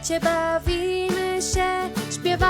alfabecie bawimy się, śpiewając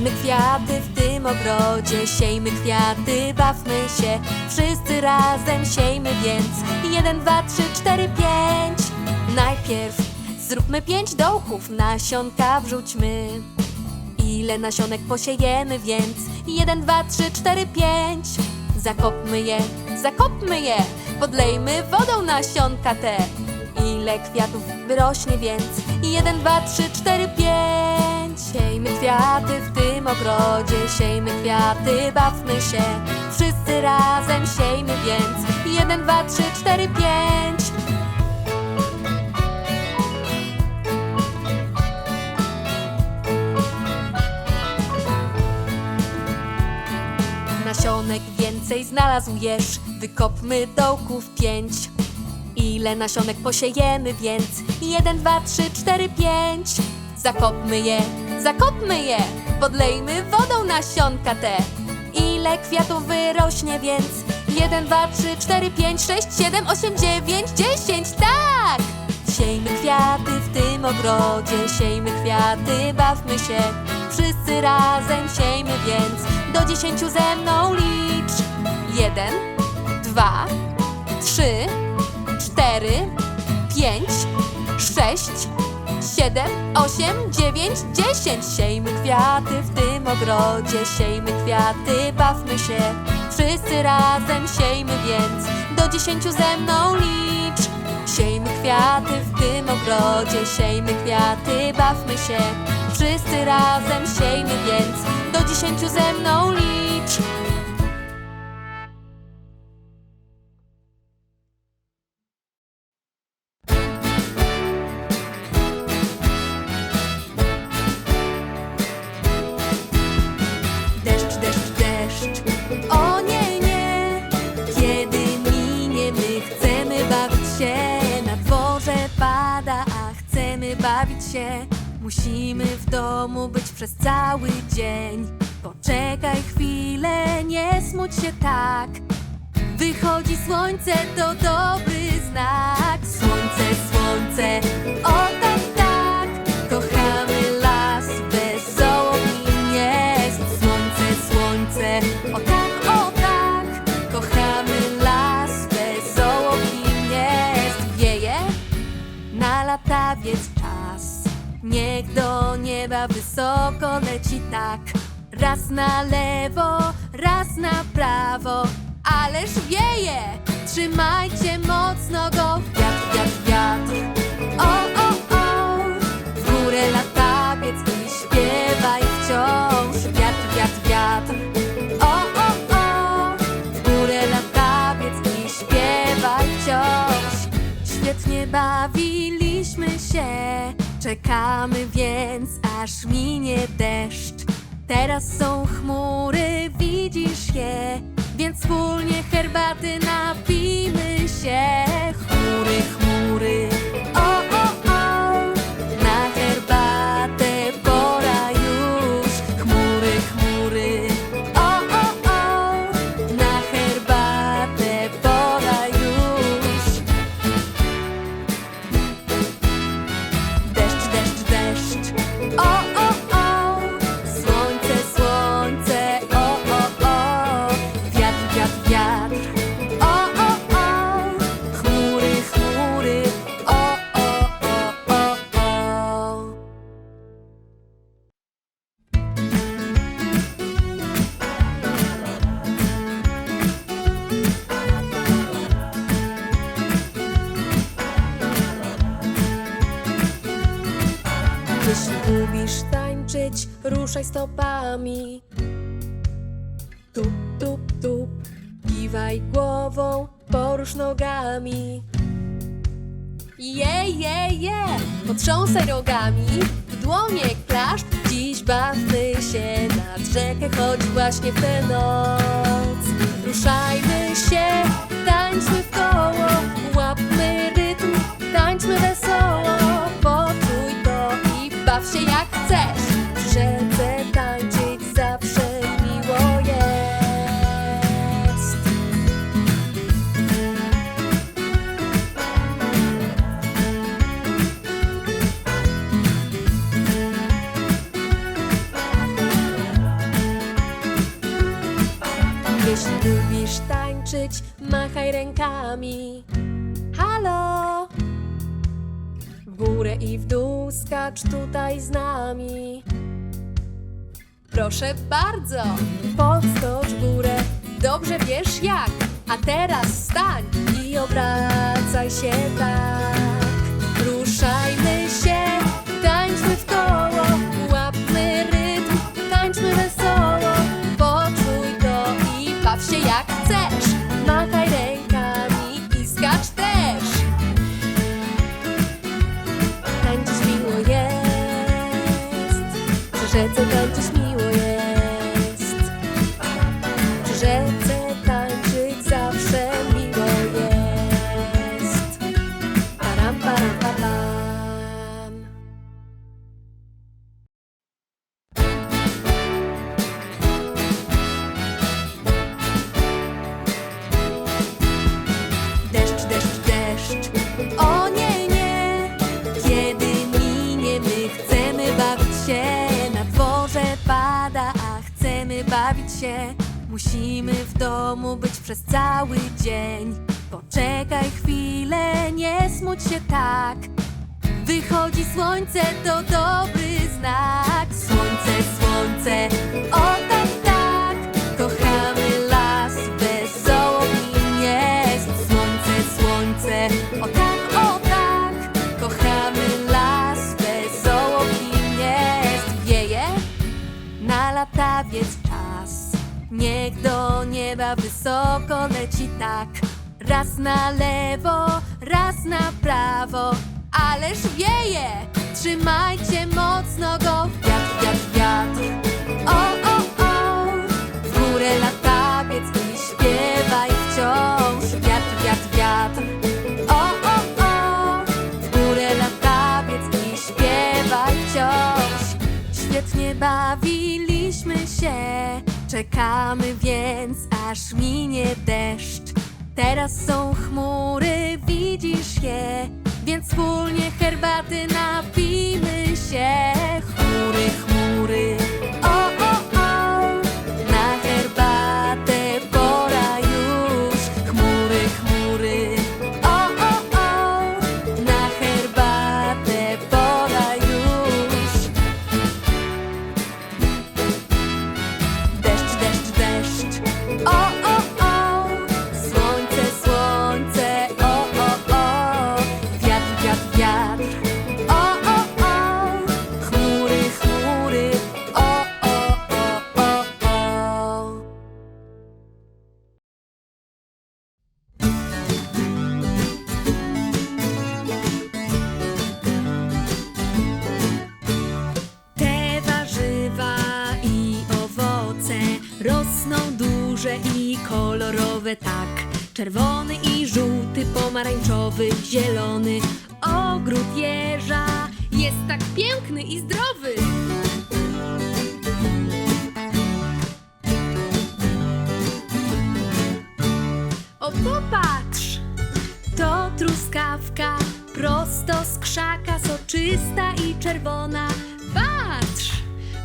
Siejmy kwiaty w tym ogrodzie, siejmy kwiaty, bawmy się. Wszyscy razem siejmy więc. Jeden, dwa, trzy, cztery, pięć. Najpierw zróbmy pięć dołków, nasionka wrzućmy. Ile nasionek posiejemy więc? Jeden, dwa, trzy, cztery, pięć. Zakopmy je, zakopmy je, podlejmy wodą nasionka te. Ile kwiatów wyrośnie więc? Jeden, dwa, trzy, cztery, pięć. Siejmy kwiaty w tym ogrodzie, siejmy kwiaty, bawmy się. Wszyscy razem siejmy więc. Jeden, dwa, trzy, cztery, pięć. Nasionek więcej znalazł jeż, wykopmy dołków pięć. Ile nasionek posiejemy więc? Jeden, dwa, trzy, cztery, pięć. Zakopmy je, zakopmy je, podlejmy wodą nasionka te. Ile kwiatów wyrośnie więc? Jeden, dwa, trzy, cztery, pięć, sześć, siedem, osiem, dziewięć, dziesięć, tak! Siejmy kwiaty w tym ogrodzie, siejmy kwiaty, bawmy się. Wszyscy razem siejmy więc, do dziesięciu ze mną licz. Jeden, dwa, trzy, cztery, pięć, sześć, siedem, osiem, dziewięć, dziesięć. Siejmy kwiaty w tym ogrodzie, siejmy kwiaty, bawmy się. Wszyscy razem siejmy więc, do dziesięciu ze mną licz. Siejmy kwiaty w tym ogrodzie, siejmy kwiaty, bawmy się. Wszyscy razem siejmy więc, do dziesięciu ze mną licz. W domu być przez cały dzień. Poczekaj chwilę, nie smuć się tak. Wychodzi słońce, to dobry znak. Słońce, słońce, o Niech do nieba wysoko leci tak. Raz na lewo, raz na prawo. Ależ wieje! Trzymajcie mocno go. Wiatr, wiatr, wiatr. O, o, o! W górę latawiec i śpiewaj wciąż. Wiatr, wiatr, wiatr. O, o, o! W górę latawiec i śpiewaj wciąż. Świetnie bawiliśmy się, Czekamy więc, aż minie deszcz. Teraz są chmury, widzisz je, więc wspólnie herbaty napijmy się. Chmury, chmury, o, o, stopami. Tup, tup, tup, kiwaj głową, porusz nogami. Je, je, je, potrząsaj rogami, w dłonie klaszcz, dziś bawmy się nad rzekę, choć właśnie w tę noc. Ruszajmy górę i w dół skacz tutaj z nami. Proszę bardzo, podskocz górę, dobrze wiesz jak. A teraz stań i obracaj się tak. Przy słońce, to dobry znak. Słońce, słońce, o tak, tak. Kochamy las, wesoło nim jest. Słońce, słońce, o tak, o tak. Kochamy las, wesoło nim jest. Wieje na latawiec czas. Niech do nieba wysoko leci tak. Raz na lewo, raz na prawo. Ależ wieje! Trzymajcie mocno go wiatr, wiatr, wiatr. O, o, o! W górę latawiec i śpiewaj wciąż. Wiatr, wiatr, wiatr. O, o, o! W górę latawiec i śpiewaj wciąż. Świetnie bawiliśmy się, czekamy więc aż minie deszcz. Teraz są chmury, widzisz je, więc wspólnie herbaty napijmy się. Chmury, chmury, pomarańczowy, zielony. Ogród jeża jest tak piękny i zdrowy. O, popatrz! To truskawka, prosto z krzaka, soczysta i czerwona. Patrz!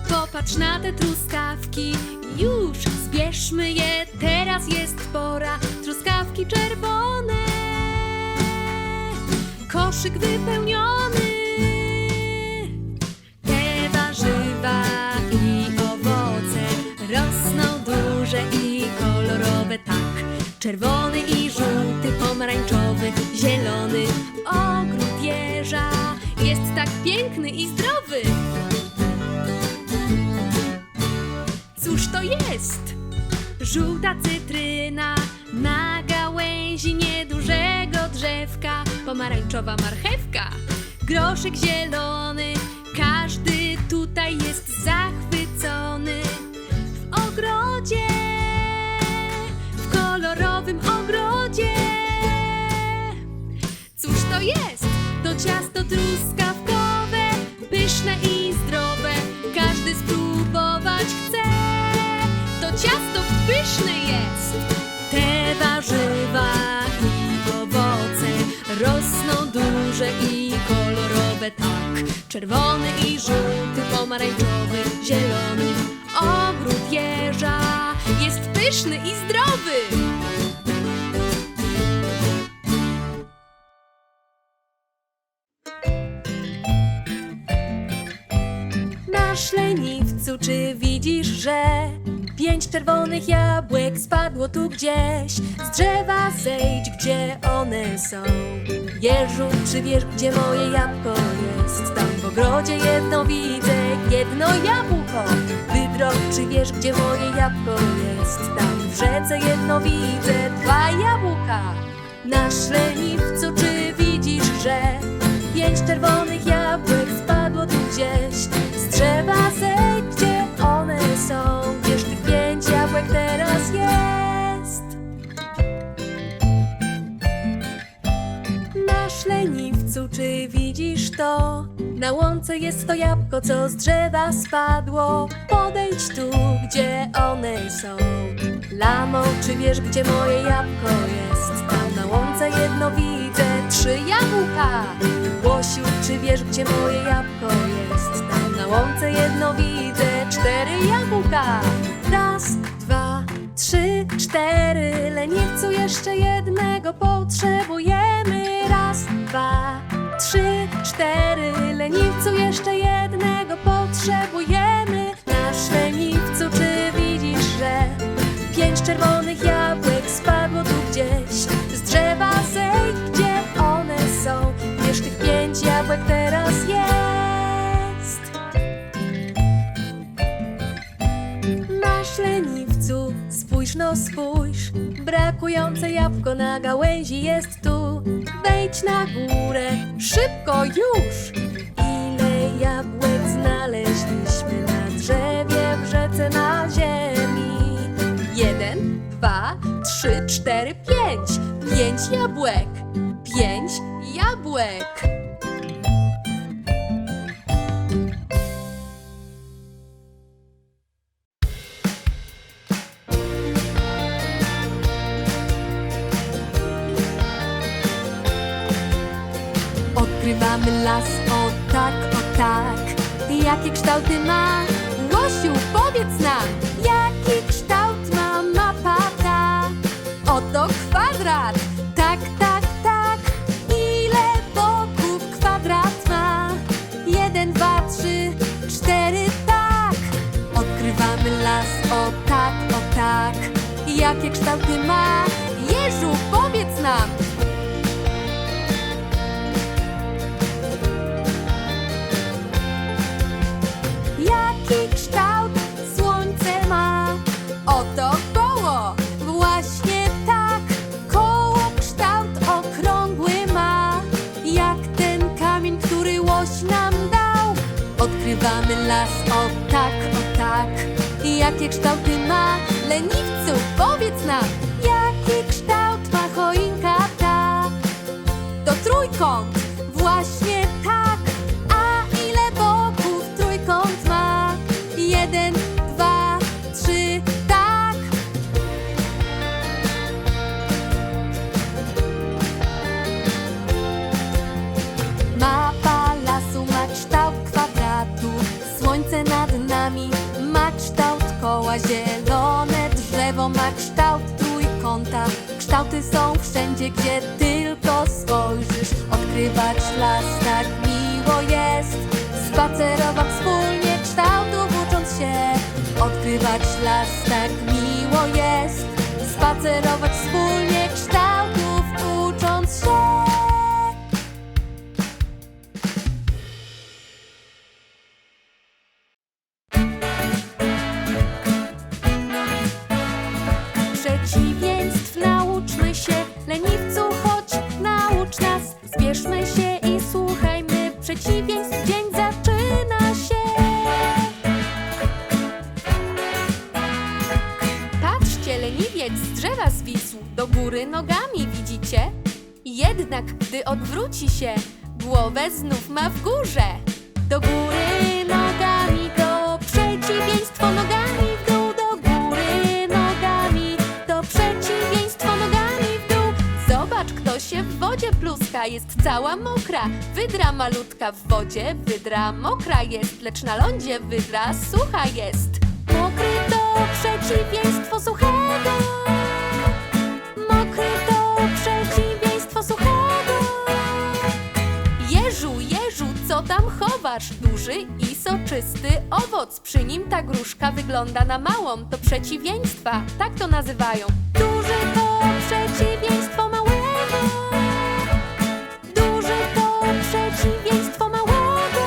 Popatrz na te truskawki, już zbierzmy je, teraz jest pora. Truskawki czerwone, koszyk wypełniony. Te warzywa i owoce rosną duże i kolorowe, tak. Czerwony i żółty, pomarańczowy, zielony. Ogród jeża jest tak piękny i zdrowy. Cóż to jest? Żółta cytryna na gałęzi niedużego drzewka, pomarańczowa marchewka, groszyk zielony. Każdy tutaj jest zachwycony w ogrodzie, w kolorowym ogrodzie. Cóż to jest? To ciasto truskawkowe, Czerwony i żółty, pomarańczowy, zielony. Ogród jeża jest pyszny i zdrowy. Nasz leniwcu, czy widzisz, że pięć czerwonych jabłek spadło tu gdzieś? Z drzewa zejdź, gdzie one są. Jeżu, czy wiesz, gdzie moje jabłko jest? Tam ogrodzie jedno widzę, jedno jabłko. Wydro, czy wiesz, gdzie moje jabłko jest? Tam w rzece jedno widzę, dwa jabłka. Nasz leniwcu, czy widzisz, że pięć czerwonych jabłek spadło tu gdzieś? Z drzewa one są. Wiesz, tych pięć jabłek teraz jest. Nasz leniwcu, czy widzisz to? Na łące jest to jabłko, co z drzewa spadło. Podejdź tu, gdzie one są. Lamo, czy wiesz, gdzie moje jabłko jest? Tam na łące jedno widzę, trzy jabłka. Łosiu, czy wiesz, gdzie moje jabłko jest? Tam na łące jedno widzę, cztery jabłka. Raz, dwa, trzy, cztery. Leniwcu jeszcze jednego potrzebujemy. Raz, dwa, trzy, cztery. Leniwcu jeszcze jednego potrzebujemy. Nasz leniwcu, czy widzisz, że pięć czerwonych jabłek spadło tu gdzieś? Z drzewa zejdź, gdzie one są. Wiesz, tych pięć jabłek teraz jest. Nasz leniwcu, spójrz no spójrz Brakujące jabłko na gałęzi jest tu Na górę, szybko już. Ile jabłek znaleźliśmy na drzewie, w rzece, na ziemi? Jeden, dwa, trzy, cztery, pięć. Pięć jabłek. Pięć jabłek Odkrywamy las, o tak, o tak Jakie kształty ma? Łosiu, powiedz nam Jaki kształt ma mapa ta? Oto kwadrat Tak, tak, tak Ile boków kwadrat ma? Jeden, dwa, trzy, cztery, tak Odkrywamy las, o tak, o tak Jakie kształty ma? Nazywamy las o tak, o tak Jakie kształty ma leniwcu? Powiedz nam, jaki kształt ma choinka ta? To trójkąt! Zielone drzewo ma kształt trójkąta. Kształty są wszędzie, gdzie tylko spojrzysz. Odkrywać las tak miło jest, spacerować wspólnie kształtów ucząc się. Odkrywać las tak miło jest, spacerować wspólnie kształtów Wydra malutka w wodzie, wydra mokra jest, lecz na lądzie wydra sucha jest. Mokry to przeciwieństwo suchego. Mokry to przeciwieństwo suchego. Jeżu, jeżu, co tam chowasz? Duży i soczysty owoc. Przy nim ta gruszka wygląda na małą. To przeciwieństwa, tak to nazywają. Duży to przeciwieństwo małego. Przeciwieństwo małego.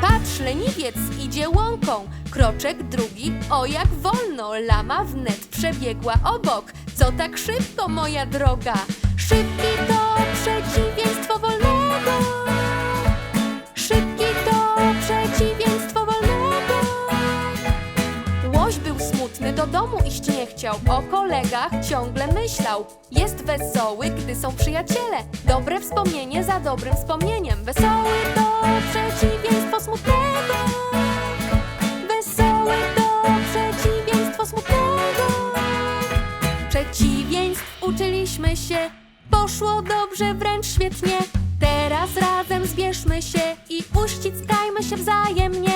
Patrz, leniwiec idzie łąką. Kroczek drugi, o jak wolno. Lama wnet przebiegła obok. Co tak szybko, moja droga? Szybki to przeciwieństwo wolnego. Do domu iść nie chciał. O kolegach ciągle myślał. Jest wesoły, gdy są przyjaciele. Dobre wspomnienie za dobrym wspomnieniem. Wesoły to przeciwieństwo smutnego. Wesoły to przeciwieństwo smutnego. Przeciwieństw uczyliśmy się, poszło dobrze, wręcz świetnie. Teraz razem zbierzmy się i uściskajmy się wzajemnie.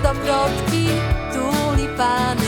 Stokrotki, tulipany,